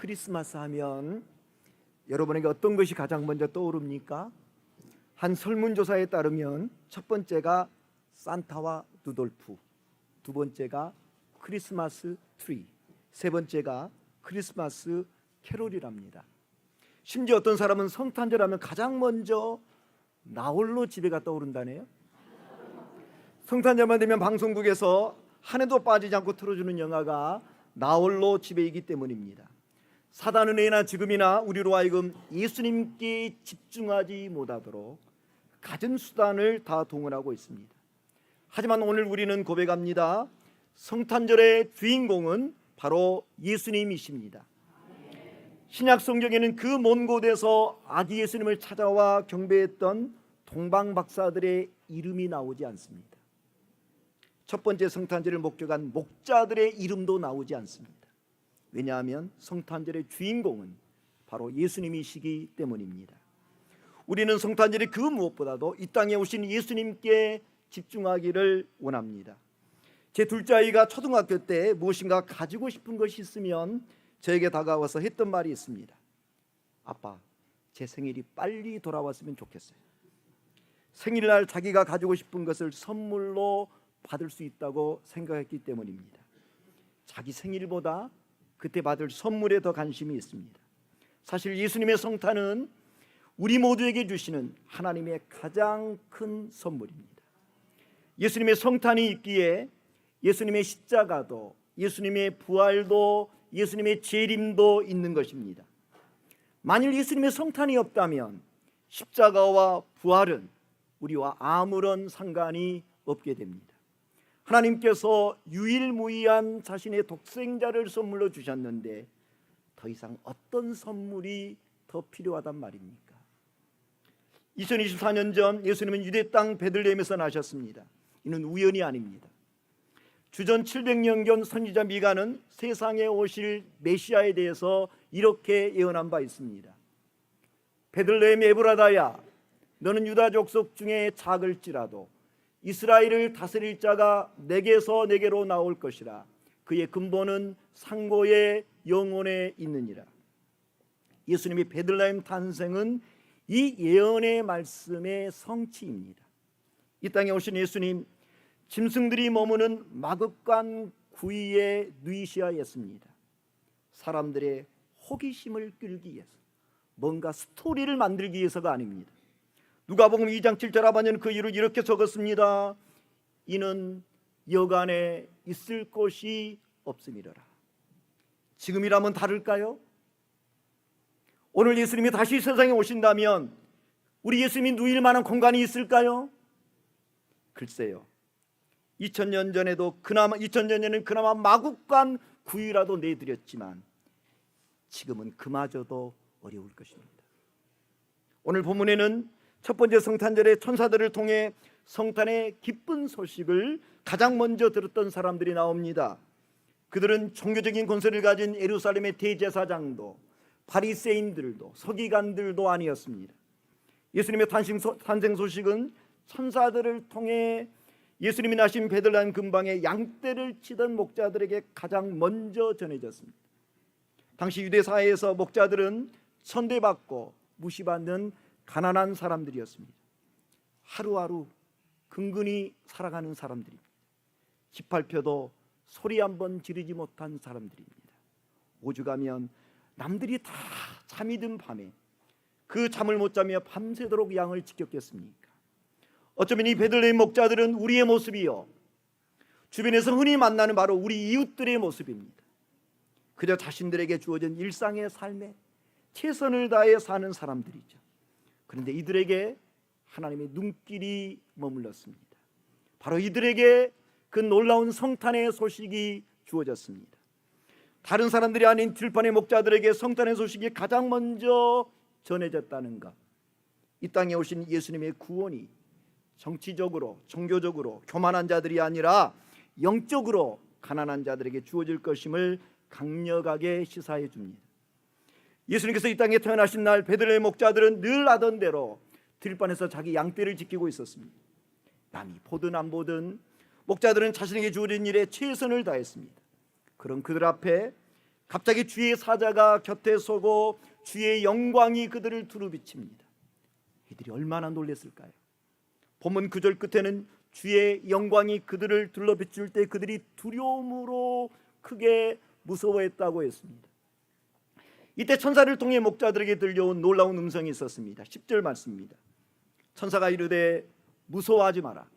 크리스마스 하면 여러분에게 어떤 것이 가장 먼저 떠오릅니까? 한 설문조사에 따르면 첫 번째가 산타와 루돌프, 두 번째가 크리스마스 트리, 세 번째가 크리스마스 캐롤이랍니다. 심지어 어떤 사람은 성탄절 하면 가장 먼저 나홀로 집에가 떠오른다네요. 성탄절만 되면 방송국에서 한 해도 빠지지 않고 틀어주는 영화가 나홀로 집에이기 때문입니다. 사단은 애나 지금이나 우리로 하여금 예수님께 집중하지 못하도록 갖은 수단을 다 동원하고 있습니다. 하지만 오늘 우리는 고백합니다. 성탄절의 주인공은 바로 예수님이십니다. 신약 성경에는 그 먼 곳에서 아기 예수님을 찾아와 경배했던 동방 박사들의 이름이 나오지 않습니다. 첫 번째 성탄절을 목격한 목자들의 이름도 나오지 않습니다. 왜냐하면 성탄절의 주인공은 바로 예수님이시기 때문입니다. 우리는 성탄절이 그 무엇보다도 이 땅에 오신 예수님께 집중하기를 원합니다. 제 둘째 아이가 초등학교 때 무엇인가 가지고 싶은 것이 있으면 저에게 다가와서 했던 말이 있습니다. 아빠, 제 생일이 빨리 돌아왔으면 좋겠어요. 생일날 자기가 가지고 싶은 것을 선물로 받을 수 있다고 생각했기 때문입니다. 자기 생일보다 그때 받을 선물에 더 관심이 있습니다. 사실 예수님의 성탄은 우리 모두에게 주시는 하나님의 가장 큰 선물입니다. 예수님의 성탄이 있기에 예수님의 십자가도 예수님의 부활도 예수님의 재림도 있는 것입니다. 만일 예수님의 성탄이 없다면 십자가와 부활은 우리와 아무런 상관이 없게 됩니다. 하나님께서 유일무이한 자신의 독생자를 선물로 주셨는데 더 이상 어떤 선물이 더 필요하단 말입니까? 2024년 전 예수님은 유대 땅 베들레헴에서 나셨습니다. 이는 우연이 아닙니다. 주전 700년경 선지자 미가는 세상에 오실 메시아에 대해서 이렇게 예언한 바 있습니다. 베들레헴 에브라다야 너는 유다 족속 중에 작을지라도 이스라엘을 다스릴 자가 내게서 내게로 나올 것이라. 그의 근본은 상고의 영혼에 있느니라. 예수님이 베들레헴 탄생은 이 예언의 말씀의 성취입니다. 이 땅에 오신 예수님 짐승들이 머무는 마급관 구이에 누이시하였습니다. 사람들의 호기심을 끌기 위해서 뭔가 스토리를 만들기 위해서가 아닙니다 누가복음 2장 7절 하반절은 그 이유를 이렇게 적었습니다. 이는 여간에 있을 곳이 없음이라. 지금이라면 다를까요? 오늘 예수님이 다시 세상에 오신다면 우리 예수님이 누일 만한 공간이 있을까요? 글쎄요. 2000년 전에도 그나마 2000년 전에는 그나마 마국간 구이라도 내드렸지만 지금은 그마저도 어려울 것입니다. 오늘 본문에는 첫 번째 성탄절에 천사들을 통해 성탄의 기쁜 소식을 가장 먼저 들었던 사람들이 나옵니다. 그들은 종교적인 권세를 가진 예루살렘의 대제사장도 바리새인들도 서기관들도 아니었습니다. 예수님의 탄생 소식은 천사들을 통해 예수님이 나신 베들레헴 근방에 양떼를 치던 목자들에게 가장 먼저 전해졌습니다. 당시 유대 사회에서 목자들은 천대받고 무시받는 가난한 사람들이었습니다. 하루하루 근근히 살아가는 사람들입니다. 18표도 소리 한번 지르지 못한 사람들입니다. 오죽하면 남들이 다 잠이 든 밤에 그 잠을 못 자며 밤새도록 양을 지켰겠습니까? 어쩌면 이 베들레헴 목자들은 우리의 모습이요. 주변에서 흔히 만나는 바로 우리 이웃들의 모습입니다. 그저 자신들에게 주어진 일상의 삶에 최선을 다해 사는 사람들이죠. 그런데 이들에게 하나님의 눈길이 머물렀습니다. 바로 이들에게 그 놀라운 성탄의 소식이 주어졌습니다. 다른 사람들이 아닌 들판의 목자들에게 성탄의 소식이 가장 먼저 전해졌다는 것. 이 땅에 오신 예수님의 구원이 정치적으로, 종교적으로 교만한 자들이 아니라 영적으로 가난한 자들에게 주어질 것임을 강력하게 시사해 줍니다. 예수님께서 이 땅에 태어나신 날 베들레헴 목자들은 늘 하던 대로 들판에서 자기 양떼를 지키고 있었습니다. 남이 보든 안 보든 목자들은 자신에게 주어진 일에 최선을 다했습니다. 그런 그들 앞에 갑자기 주의 사자가 곁에 서고 주의 영광이 그들을 두루비칩니다. 이들이 얼마나 놀랐을까요? 본문 9절 끝에는 주의 영광이 그들을 둘러비출 때 그들이 두려움으로 크게 무서워했다고 했습니다. 이때 천사를 통해 목자들에게 들려온 놀라운 음성이 있었습니다. 10절 말씀입니다. 천사가 이르되 무서워하지 마라.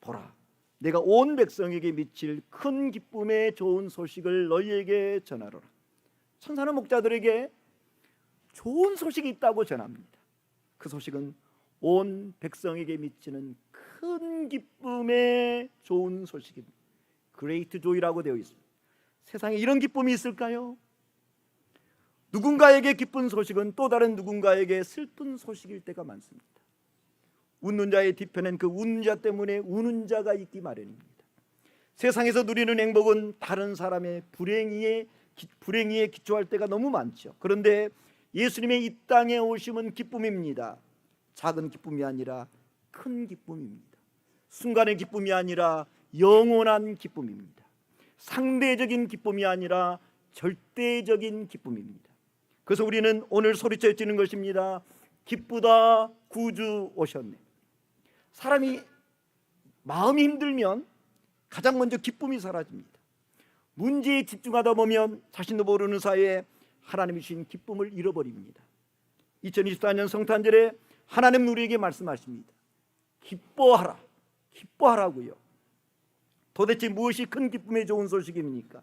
보라, 내가 온 백성에게 미칠 큰 기쁨의 좋은 소식을 너희에게 전하노라. 천사는 목자들에게 좋은 소식이 있다고 전합니다. 그 소식은 온 백성에게 미치는 큰 기쁨의 좋은 소식입니다. 그레이트 조이라고 되어 있습니다. 세상에 이런 기쁨이 있을까요? 누군가에게 기쁜 소식은 또 다른 누군가에게 슬픈 소식일 때가 많습니다. 웃는 자의 뒤편엔 그 웃는 자 때문에 우는 자가 있기 마련입니다. 세상에서 누리는 행복은 다른 사람의 불행이에 기- 불행이에 기초할 때가 너무 많죠. 그런데 예수님의 이 땅에 오심은 기쁨입니다. 작은 기쁨이 아니라 큰 기쁨입니다. 순간의 기쁨이 아니라 영원한 기쁨입니다. 상대적인 기쁨이 아니라 절대적인 기쁨입니다. 그래서 우리는 오늘 소리쳐 지는 것입니다. 기쁘다 구주 오셨네. 사람이 마음이 힘들면 가장 먼저 기쁨이 사라집니다. 문제에 집중하다 보면 자신도 모르는 사이에 하나님이 주신 기쁨을 잃어버립니다. 2024년 성탄절에 하나님 우리에게 말씀하십니다. 기뻐하라. 기뻐하라고요. 도대체 무엇이 큰 기쁨의 좋은 소식입니까?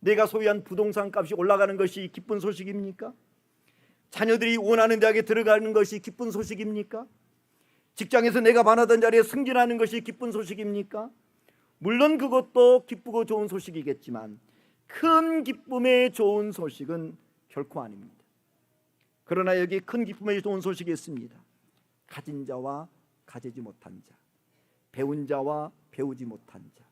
내가 소유한 부동산 값이 올라가는 것이 기쁜 소식입니까? 자녀들이 원하는 대학에 들어가는 것이 기쁜 소식입니까? 직장에서 내가 반하던 자리에 승진하는 것이 기쁜 소식입니까? 물론 그것도 기쁘고 좋은 소식이겠지만 큰 기쁨의 좋은 소식은 결코 아닙니다. 그러나 여기 큰 기쁨의 좋은 소식이 있습니다. 가진 자와 가지지 못한 자, 배운 자와 배우지 못한 자,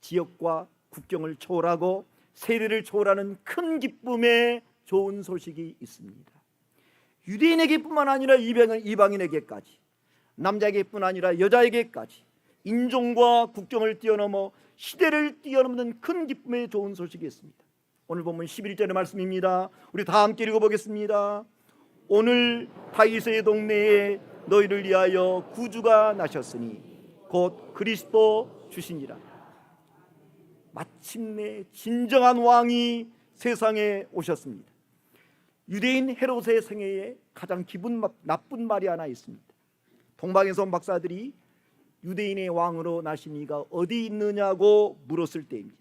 지역과 국경을 초월하고 세대를 초월하는 큰 기쁨의 좋은 소식이 있습니다. 유대인에게뿐만 아니라 이방- 이방인에게까지 남자에게뿐 아니라 여자에게까지 인종과 국경을 뛰어넘어 시대를 뛰어넘는 큰 기쁨의 좋은 소식이 있습니다. 오늘 보면 11절의 말씀입니다. 우리 다 함께 읽어보겠습니다. 오늘 다윗의 동네에 너희를 위하여 구주가 나셨으니 곧 그리스도 주시니라. 마침내 진정한 왕이 세상에 오셨습니다. 유대인 헤롯의 생애에 가장 기분 마- 나쁜 말이 하나 있습니다. 동방에서 온 박사들이 유대인의 왕으로 나신 이가 어디 있느냐고 물었을 때입니다.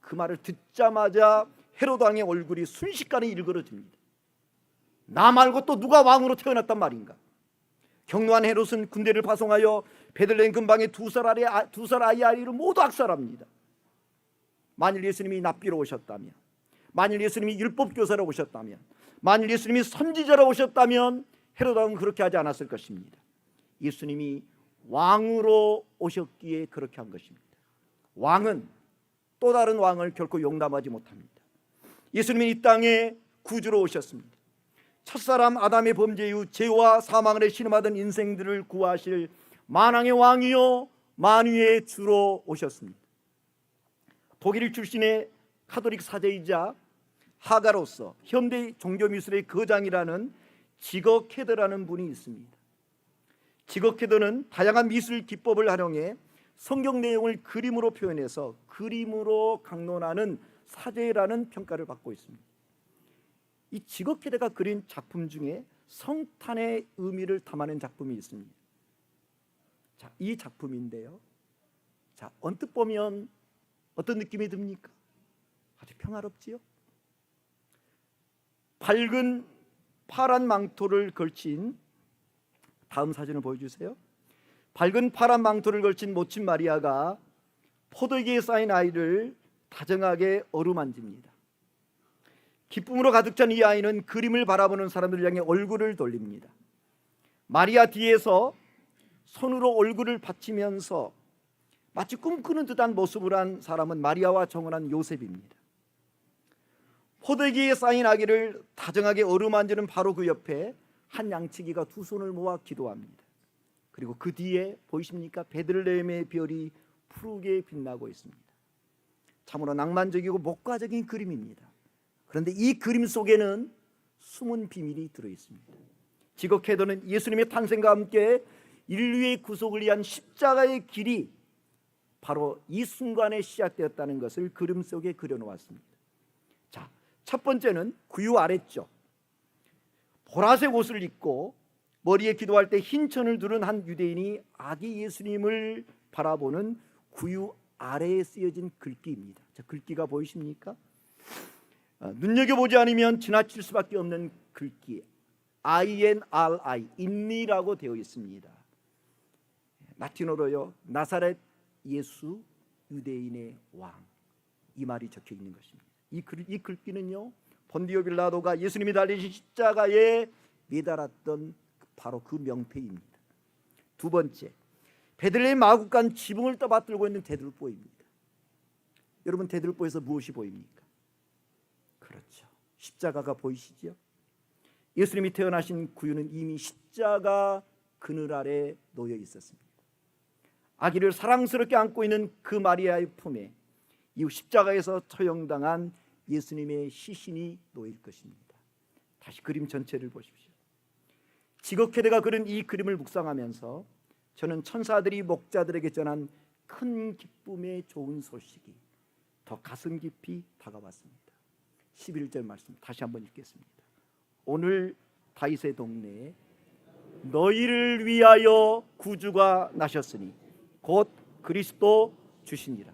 그 말을 듣자마자 헤롯 왕의 얼굴이 순식간에 일그러집니다. 나 말고 또 누가 왕으로 태어났단 말인가? 경노한 헤롯은 군대를 파송하여 베들레헴 근방의 두 살 아래 두 살 아이 아이를 모두 악살합니다. 만일 예수님이 납비로 오셨다면, 만일 예수님이 율법 교사로 오셨다면, 만일 예수님이 선지자로 오셨다면 헤롯 왕은 그렇게 하지 않았을 것입니다. 예수님이 왕으로 오셨기에 그렇게 한 것입니다. 왕은 또 다른 왕을 결코 용납하지 못합니다. 예수님이 이 땅에 구주로 오셨습니다. 첫사람 아담의 범죄 이후 죄와 사망을 신음하던 인생들을 구하실 만왕의 왕이요 만유의 주로 오셨습니다. 독일 출신의 카톨릭 사제이자 하가로서 현대 종교 미술의 거장이라는 지거 캐더라는 분이 있습니다. 지거 캐더는 다양한 미술 기법을 활용해 성경 내용을 그림으로 표현해서 그림으로 강론하는 사제라는 평가를 받고 있습니다. 이 지거 캐더가 그린 작품 중에 성탄의 의미를 담아낸 작품이 있습니다. 자, 이 작품인데요. 자, 언뜻 보면 어떤 느낌이 듭니까? 아주 평화롭지요. 밝은 파란 망토를 걸친 다음 사진을 보여주세요. 밝은 파란 망토를 걸친 모친 마리아가 포도기에 쌓인 아이를 다정하게 어루만집니다. 기쁨으로 가득 찬 이 아이는 그림을 바라보는 사람들 향해 얼굴을 돌립니다. 마리아 뒤에서 손으로 얼굴을 받치면서 마치 꿈꾸는 듯한 모습을 한 사람은 마리아와 정혼한 요셉입니다. 포도기에 쌓인 아기를 다정하게 어루만지는 바로 그 옆에 한 양치기가 두 손을 모아 기도합니다. 그리고 그 뒤에 보이십니까? 베들레헴의 별이 푸르게 빛나고 있습니다. 참으로 낭만적이고 목가적인 그림입니다. 그런데 이 그림 속에는 숨은 비밀이 들어 있습니다. 지극해도는 예수님의 탄생과 함께 인류의 구속을 위한 십자가의 길이 바로 이 순간에 시작되었다는 것을 그림 속에 그려놓았습니다. 자, 첫 번째는 구유 아랬죠. 보라색 옷을 입고 머리에 기도할 때 흰 천을 두른 한 유대인이 아기 예수님을 바라보는 구유 아래에 쓰여진 글귀입니다. 자, 글귀가 보이십니까? 어, 눈여겨보지 않으면 지나칠 수밖에 없는 글귀 INRI 인니라고 되어 있습니다. 라틴어로요 나사렛 예수 유대인의 왕 이 말이 적혀 있는 것입니다. 이, 글, 이 글귀는요 본디오 빌라도가 예수님이 달리신 십자가에 매달았던 바로 그 명패입니다. 두 번째 베들레헴 마국간 지붕을 떠받들고 있는 대들보입니다. 여러분 대들보에서 무엇이 보입니까? 그렇죠. 십자가가 보이시죠? 예수님이 태어나신 구유는 이미 십자가 그늘 아래 놓여 있었습니다. 아기를 사랑스럽게 안고 있는 그 마리아의 품에 이 십자가에서 처형당한 예수님의 시신이 놓일 것입니다. 다시 그림 전체를 보십시오. 지거케데가 그린 이 그림을 묵상하면서 저는 천사들이 목자들에게 전한 큰 기쁨의 좋은 소식이 더 가슴 깊이 다가왔습니다. 11절 말씀 다시 한번 읽겠습니다. 오늘 다윗의 동네에 너희를 위하여 구주가 나셨으니 곧 그리스도 주시니라.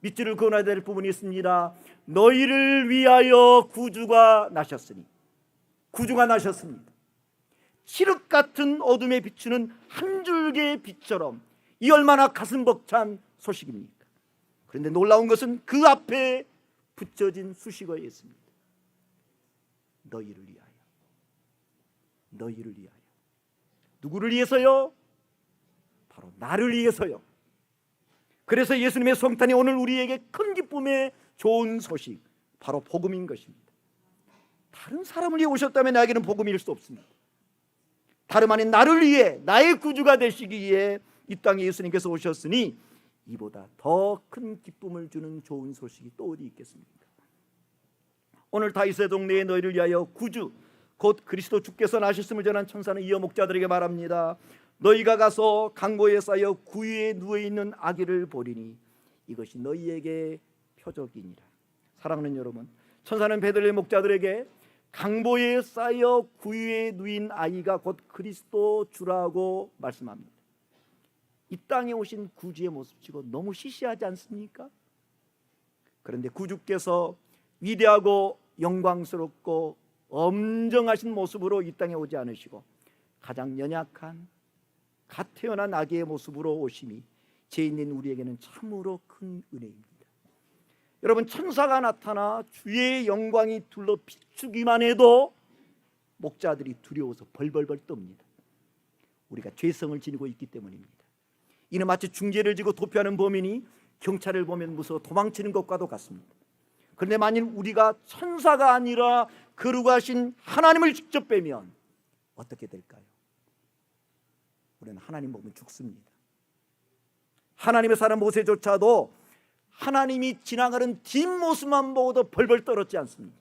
밑줄을 그어야 될 부분이 있습니다. 너희를 위하여 구주가 나셨으니 구주가 나셨습니다. 칠흑 같은 어둠에 비추는 한 줄기의 빛처럼 이 얼마나 가슴 벅찬 소식입니까? 그런데 놀라운 것은 그 앞에 붙여진 수식어에 있습니다. 너희를 위하여. 너희를 위하여. 누구를 위해서요? 나를 위해서요. 그래서 예수님의 성탄이 오늘 우리에게 큰 기쁨의 좋은 소식, 바로 복음인 것입니다. 다른 사람을 위해 오셨다면 나에게는 복음일 수 없습니다. 다름 아닌 나를 위해 나의 구주가 되시기 위해 이 땅에 예수님께서 오셨으니 이보다 더 큰 기쁨을 주는 좋은 소식이 또 어디 있겠습니까? 오늘 다윗의 동네에 너희를 위하여 구주 곧 그리스도 주께서 나셨음을 전한 천사는 이어 목자들에게 말합니다. 너희가 가서 강보에 쌓여 구유에 누워 있는 아기를 보리니 이것이 너희에게 표적이니라. 사랑하는 여러분, 천사는 베들레 목자들에게 강보에 쌓여 구유에 누인 아이가 곧 그리스도 주라고 말씀합니다. 이 땅에 오신 구주의 모습치고 너무 시시하지 않습니까? 그런데 구주께서 위대하고 영광스럽고 엄정하신 모습으로 이 땅에 오지 않으시고 가장 연약한 갓 태어난 아기의 모습으로 오심이 죄인인 우리에게는 참으로 큰 은혜입니다. 여러분 천사가 나타나 주의 영광이 둘러 비추기만 해도 목자들이 두려워서 벌벌벌 떱니다. 우리가 죄성을 지니고 있기 때문입니다. 이는 마치 중재를 지고 도피하는 범인이 경찰을 보면 무서워 도망치는 것과도 같습니다. 그런데 만일 우리가 천사가 아니라 거룩하신 하나님을 직접 빼면 어떻게 될까요? 우리는 하나님 보면 죽습니다. 하나님의 사람 모세조차도 하나님이 지나가는 뒷모습만 보고도 벌벌 떨었지 않습니까?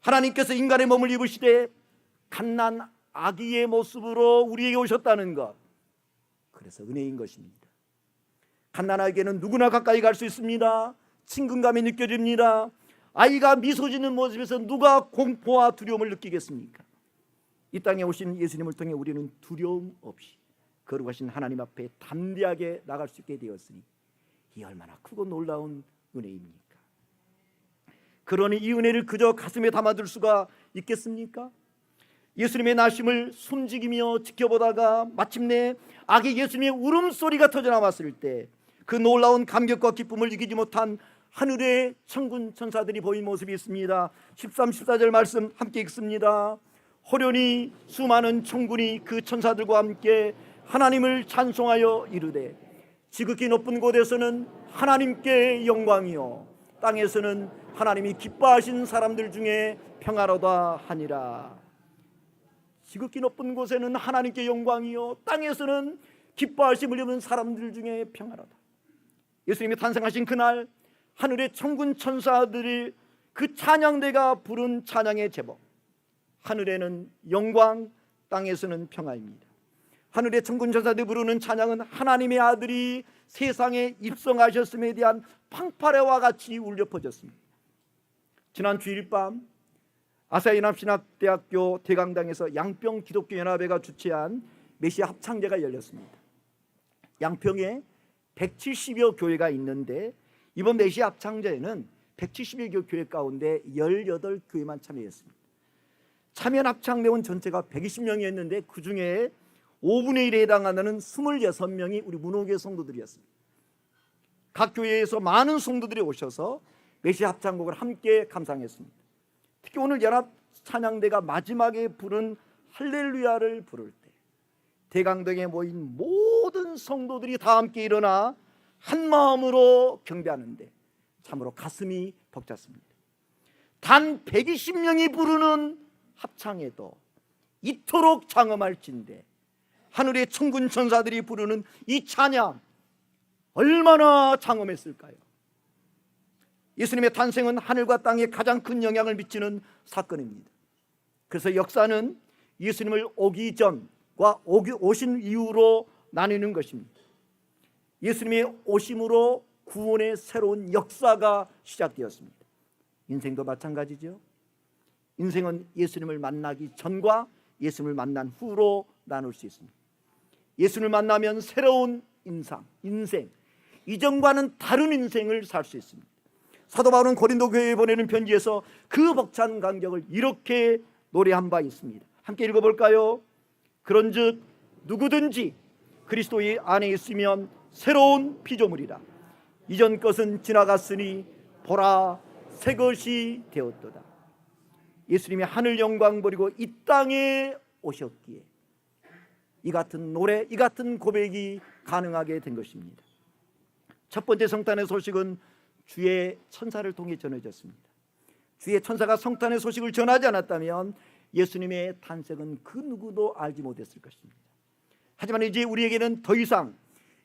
하나님께서 인간의 몸을 입으시되 갓난 아기의 모습으로 우리에게 오셨다는 것 그래서 은혜인 것입니다. 갓난 아기에는 누구나 가까이 갈 수 있습니다. 친근감이 느껴집니다. 아이가 미소 짓는 모습에서 누가 공포와 두려움을 느끼겠습니까? 이 땅에 오신 예수님을 통해 우리는 두려움 없이 거룩하신 하나님 앞에 담대하게 나갈 수 있게 되었으니 이 얼마나 크고 놀라운 은혜입니까? 그러니 이 은혜를 그저 가슴에 담아둘 수가 있겠습니까? 예수님의 나심을 숨지기며 지켜보다가 마침내 아기 예수님의 울음소리가 터져 나왔을 때 그 놀라운 감격과 기쁨을 이기지 못한 하늘의 천군 천사들이 보인 모습이 있습니다. 13, 14절 말씀 함께 읽습니다. 호련히 수많은 천군이 그 천사들과 함께 하나님을 찬송하여 이르되 지극히 높은 곳에서는 하나님께 영광이요 땅에서는 하나님이 기뻐하신 사람들 중에 평화로다 하니라. 지극히 높은 곳에는 하나님께 영광이요 땅에서는 기뻐하심을 입은 사람들 중에 평화로다. 예수님이 탄생하신 그날 하늘의 천군 천사들이 그 찬양대가 부른 찬양의 제목 하늘에는 영광 땅에서는 평화입니다. 하늘의 천군 전사들 부르는 찬양은 하나님의 아들이 세상에 입성하셨음에 대한 팡파레와 같이 울려 퍼졌습니다. 지난 주일 밤 아사히남 신학대학교 대강당에서 양평 기독교 연합회가 주최한 메시아 합창제가 열렸습니다. 양평에 170여 교회가 있는데 이번 메시아 합창제에는 170여 교회 가운데 18교회만 참여했습니다. 참여 합창 대원 전체가 120명이었는데 그 중에 5분의 1에 해당하는 26명이 우리 문호교 성도들이었습니다. 각 교회에서 많은 성도들이 오셔서 메시 합창곡을 함께 감상했습니다. 특히 오늘 연합 찬양대가 마지막에 부른 할렐루야를 부를 때 대강당에 모인 모든 성도들이 다 함께 일어나 한 마음으로 경배하는데 참으로 가슴이 벅찼습니다. 단 120명이 부르는 합창에도 이토록 장엄할진대 하늘의 천군 천사들이 부르는 이 찬양 얼마나 장엄했을까요? 예수님의 탄생은 하늘과 땅에 가장 큰 영향을 미치는 사건입니다. 그래서 역사는 예수님을 오기 전과 오기, 오신 이후로 나뉘는 것입니다. 예수님의 오심으로 구원의 새로운 역사가 시작되었습니다. 인생도 마찬가지죠. 인생은 예수님을 만나기 전과 예수님을 만난 후로 나눌 수 있습니다. 예수님을 만나면 새로운 인상, 인생, 이전과는 다른 인생을 살 수 있습니다. 사도 바울은 고린도 교회에 보내는 편지에서 그 벅찬 감격을 이렇게 노래한 바 있습니다. 함께 읽어볼까요? 그런즉 누구든지 그리스도의 안에 있으면 새로운 피조물이라. 이전 것은 지나갔으니 보라 새 것이 되었도다. 예수님이 하늘 영광 버리고 이 땅에 오셨기에 이 같은 노래, 이 같은 고백이 가능하게 된 것입니다. 첫 번째 성탄의 소식은 주의 천사를 통해 전해졌습니다. 주의 천사가 성탄의 소식을 전하지 않았다면 예수님의 탄생은 그 누구도 알지 못했을 것입니다. 하지만 이제 우리에게는 더 이상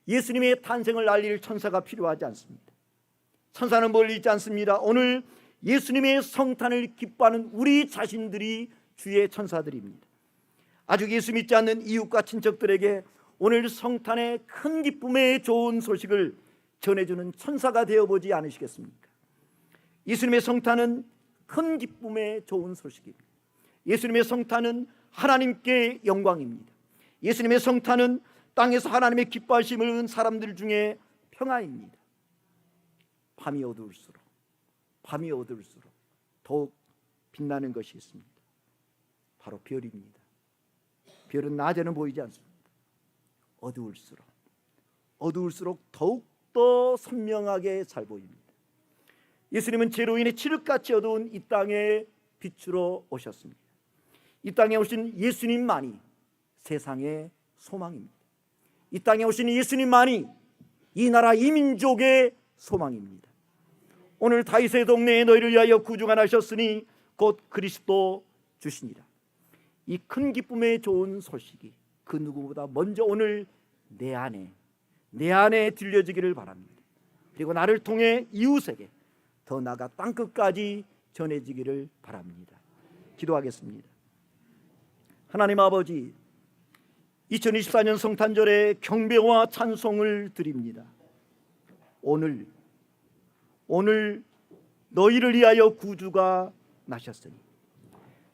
예수님의 탄생을 알릴 천사가 필요하지 않습니다. 천사는 멀리 있지 않습니다. 오늘 예수님의 성탄을 기뻐하는 우리 자신들이 주의 천사들입니다. 아직 예수 믿지 않는 이웃과 친척들에게 오늘 성탄의 큰 기쁨의 좋은 소식을 전해주는 천사가 되어보지 않으시겠습니까? 예수님의 성탄은 큰 기쁨의 좋은 소식입니다. 예수님의 성탄은 하나님께 영광입니다. 예수님의 성탄은 땅에서 하나님의 기뻐하심을 사람들 중에 평화입니다. 밤이 어두울수록 밤이 어두울수록 더욱 빛나는 것이 있습니다. 바로 별입니다. 별은 낮에는 보이지 않습니다. 어두울수록 어두울수록 더욱 더 선명하게 잘 보입니다. 예수님은 죄로 인해 칠흑같이 어두운 이 땅에 빛으로 오셨습니다. 이 땅에 오신 예수님만이 세상의 소망입니다. 이 땅에 오신 예수님만이 이 나라 이 민족의 소망입니다. 오늘 다윗의 동네에 너희를 위하여 구주가 나셨으니 곧 그리스도 주시니라. 이 큰 기쁨의 좋은 소식이 그 누구보다 먼저 오늘 내 안에 내 안에 들려지기를 바랍니다. 그리고 나를 통해 이웃에게 더 나아가 땅 끝까지 전해지기를 바랍니다. 기도하겠습니다. 하나님 아버지 2024년 성탄절에 경배와 찬송을 드립니다. 오늘 오늘 너희를 위하여 구주가 나셨으니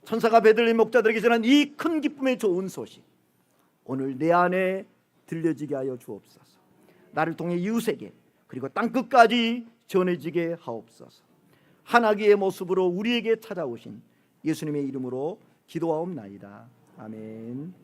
천사가 베들레 목자들에게 전한 이 큰 기쁨의 좋은 소식 오늘 내 안에 들려지게 하여 주옵소서. 나를 통해 이웃에게 그리고 땅 끝까지 전해지게 하옵소서. 하나기의 모습으로 우리에게 찾아오신 예수님의 이름으로 기도하옵나이다. 아멘.